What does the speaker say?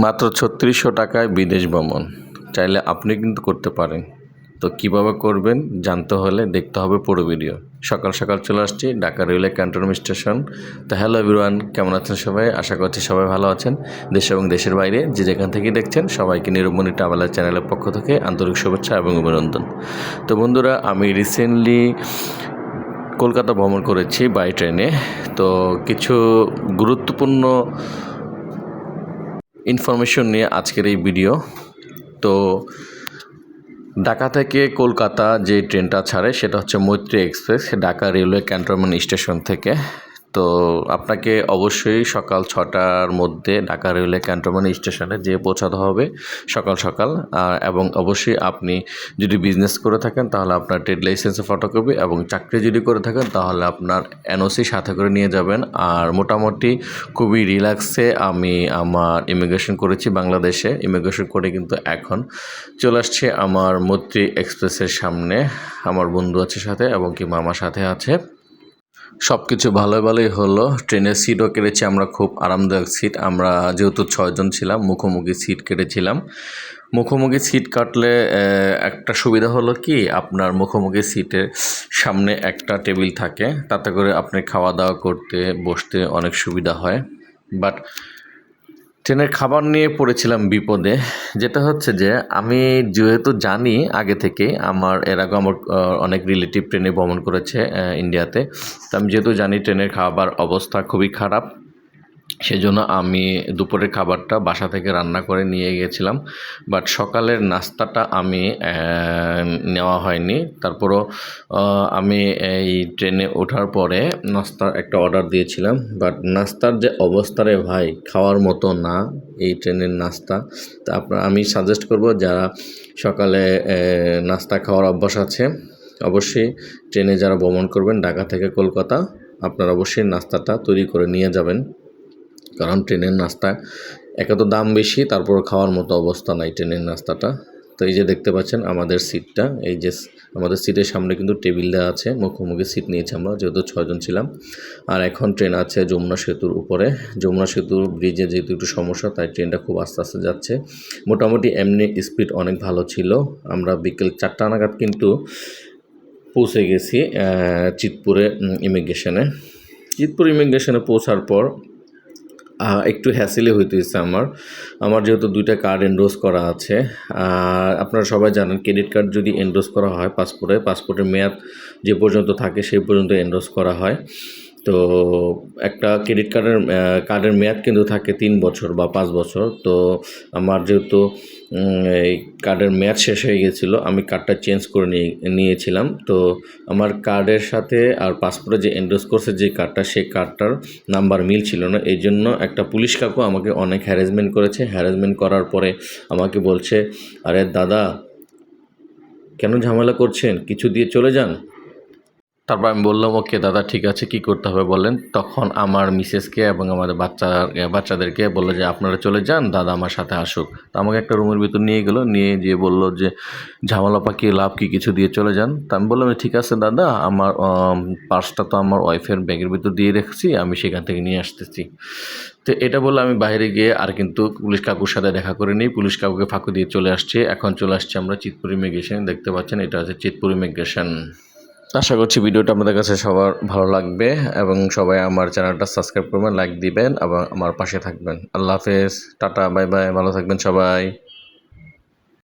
মাত্র ছত্রিশশো টাকায় বিদেশ ভ্রমণ। চাইলে আপনি কিন্তু করতে পারেন। তো কীভাবে করবেন জানতে হলে দেখতে হবে পুরো ভিডিও। সকাল সকাল চলে আসছি ঢাকা রেলওয়ে ক্যান্টনমেন্ট স্টেশন। তো হ্যালো এভরিওয়ান, কেমন আছেন সবাই? আশা করছি সবাই ভালো আছেন। দেশ এবং দেশের বাইরে যে যেখান থেকে দেখছেন সবাইকে নিরূপমণি ট্রাভেলার চ্যানেলের পক্ষ থেকে আন্তরিক শুভেচ্ছা এবং অভিনন্দন। তো বন্ধুরা, আমি রিসেন্টলি কলকাতা ভ্রমণ করেছি বাই ট্রেনে তো কিছু গুরুত্বপূর্ণ ইনফরমেশন নিয়ে আজকের এই ভিডিও। তো ঢাকা থেকে কলকাতা যে ট্রেনটা ছাড়ে, সেটা হচ্ছে Maitri express, Dhaka railway cantonment station থেকে। তো আপনাকে অবশ্যই সকাল ছটার মধ্যে ঢাকা রেলওয়ে ক্যান্টনমেন্ট স্টেশনে যেয়ে পৌঁছাতে হবে সকাল সকাল। এবং অবশ্যই আপনি যদি বিজনেস করে থাকেন তাহলে আপনার ট্রেড লাইসেন্সের ফটোকপি এবং চাকরি যদি করে থাকেন তাহলে আপনার এনওসি সাথে করে নিয়ে যাবেন। আর মোটামুটি খুবই রিল্যাক্সে আমি আমার ইমিগ্রেশন করেছি বাংলাদেশে। ইমিগ্রেশন করে কিন্তু এখন চলে আসছে আমার মৈত্রী এক্সপ্রেসের সামনে। আমার বন্ধু আছে সাথে এবং কি মামার সাথে আছে। সব কিছু ভালোই ভালোই হলো। ট্রেনের সিটও কেটেছি, আমরা খুব আরামদায়ক সিট আমরা যেহেতু ছয়জন ছিলাম, মুখোমুখি সিট কেটেছিলাম। মুখোমুখি সিট কাটলে একটা সুবিধা হলো কি? আপনার মুখোমুখি সিটের সামনে একটা টেবিল থাকে। তাতে করে আপনি খাওয়া দাওয়া করতে, বসতে অনেক সুবিধা হয়। বাট ট্রেনের খাবার নিয়ে পড়েছিলাম বিপদে। যেটা হচ্ছে যে, আমি যেহেতু জানি আগে থেকে আমার, এর আগে আমার অনেক রিলেটিভ ট্রেনে ভ্রমণ করেছে ইন্ডিয়াতে। তো আমি যেহেতু জানি ট্রেনের খাবার অবস্থা খুবই খারাপ সেজন্য আমি দুপুরের খাবারটা বাসা থেকে রান্না করে নিয়ে গিয়েছিলাম বাট সকালের নাস্তাটা আমি নেওয়া হয়নি। তারপরও আমি এই ট্রেনে ওঠার পরে নাস্তার একটা অর্ডার দিয়েছিলাম। বাট নাস্তার যে অবস্থা রে ভাই, খাওয়ার মতো না এই ট্রেনের নাস্তা। তা আপনার, আমি সাজেস্ট করব যারা সকালে নাস্তা খাওয়ার অভ্যাস আছে, অবশ্যই ট্রেনে যারা ভ্রমণ করবেন, ঢাকা থেকে কলকাতা, আপনারা অবশ্যই নাস্তাটা তৈরি করে নিয়ে যাবেন। কারণ ট্রেনের নাস্তা একে তো দাম বেশি তারপর খাওয়ার মতো অবস্থা নাই ট্রেনের নাস্তাটা। তো এই যে দেখতে পাচ্ছেন আমাদের সিটটা, এই যে আমাদের সিটের সামনে কিন্তু টেবিল দেওয়া আছে, মুখোমুখি সিট নিয়েছি আমরা, যেহেতু ছয়জন ছিলাম। আর এখন ট্রেন আছে যমুনা সেতুর উপরে। যমুনা সেতুর ব্রিজে যেহেতু একটু সমস্যা, তাই ট্রেনটা খুব আস্তে আস্তে যাচ্ছে। মোটামুটি এমনি স্পিড অনেক ভালো ছিল। আমরা বিকেল চারটা নাগাদ কিন্তু পৌঁছে গেছি চিতপুরে ইমিগ্রেশনে চিতপুর ইমিগ্রেশনে পৌঁছার পর একটু হ্যাসেলে হইতেছে আমার। আমার যেহেতু দুইটা কার্ড এনরোজ করা আছে আপনারা সবাই জানেন ক্রেডিট কার্ড যদি এনরোজ করা হয় পাসপোর্টে পাসপোর্টের মেয়াদ যে পর্যন্ত থাকে সেই পর্যন্ত এনরোজ করা হয়। তো একটা ক্রেডিট কার্ডের কার্ডের মেয়াদ কিন্তু থাকে তিন বছর বা পাঁচ বছর। তো আমার যেহেতু এই কার্ডের মেয়াদ শেষ হয়ে গেছিল, আমি কার্ডটা চেঞ্জ করে নিয়ে, নিয়েছিলাম। তো আমার কার্ডের সাথে আর পাসপোর্টে যে এনরোজ করছে যে কার্ডটা সেই কার্ডটার নাম্বার মিল ছিল না। এই জন্য একটা পুলিশ কাকু আমাকে অনেক হ্যারাসমেন্ট করেছে। হ্যারাসমেন্ট করার পরে আমাকে বলছে, আরে দাদা, কেন ঝামেলা করছেন? কিছু দিয়ে চলে যান? তারপর আমি বললাম, ওকে দাদা, ঠিক আছে, কি করতে হবে বলেন। তখন আমার মিসেসকে এবং আমাদের বাচ্চা বাচ্চাদেরকে বলল যে, আপনারা চলে যান, দাদা আমার সাথে আসুক। তো আমাকে একটা রুমের ভিতর নিয়ে গেলো, নিয়ে গিয়ে বলল যে, ঝামেলা পাকি লাভ কি, কিছু দিয়ে চলে যান। তা আমি বললাম ঠিক আছে দাদা, আমার পার্সটা তো আমার ওয়াইফের ব্যাগের ভিতর দিয়ে রেখেছি, আমি সেখান থেকে নিয়ে আসতেছি। তো এটা বলে আমি বাইরে গিয়ে আর কিন্তু পুলিশ কাকুর সাথে দেখা করে নিই। পুলিশ কাকুকে ফাঁকু দিয়ে চলে আসছে। এখন চলে আসছে আমরা চিতপুর ইমিগ্রেশন, দেখতে পাচ্ছেন, এটা হচ্ছে চিতপুর ইমিগ্রেশন। আশা করছি ভিডিওটা আপনাদের কাছে সবার ভালো লাগবে এবং সবাই আমার চ্যানেলটা সাবস্ক্রাইব করবেন, লাইক দিবেন এবং আমার পাশে থাকবেন। আল্লাহ হাফেজ, টাটা, বাই বাই, ভালো থাকবেন সবাই।